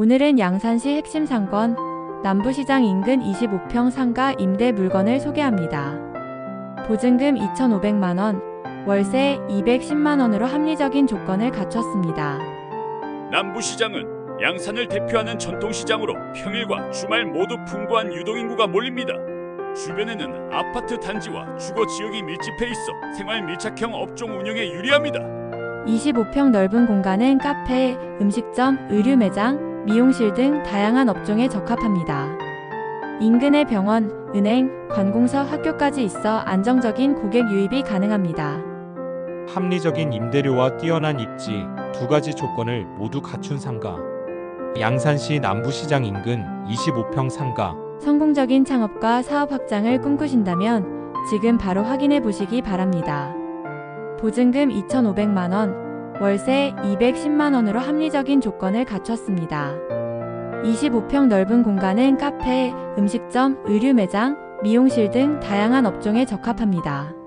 오늘은 양산시 핵심 상권 남부시장 인근 25평 상가 임대 물건을 소개합니다. 보증금 2,500만원, 월세 210만원으로 합리적인 조건을 갖췄습니다. 남부시장은 양산을 대표하는 전통시장으로 평일과 주말 모두 풍부한 유동인구가 몰립니다. 주변에는 아파트 단지와 주거 지역이 밀집해 있어 생활 밀착형 업종 운영에 유리합니다. 25평 넓은 공간은 카페, 음식점, 의류 매장, 미용실 등 다양한 업종에 적합합니다. 인근의 병원, 은행, 관공서, 학교까지 있어 안정적인 고객 유입이 가능합니다. 합리적인 임대료와 뛰어난 입지 두 가지 조건을 모두 갖춘 상가. 양산시 남부시장 인근 25평 상가. 성공적인 창업과 사업 확장을 꿈꾸신다면 지금 바로 확인해 보시기 바랍니다. 보증금 2,500만 원, 월세 210만원으로 합리적인 조건을 갖췄습니다. 25평 넓은 공간은 카페, 음식점, 의류 매장, 미용실 등 다양한 업종에 적합합니다.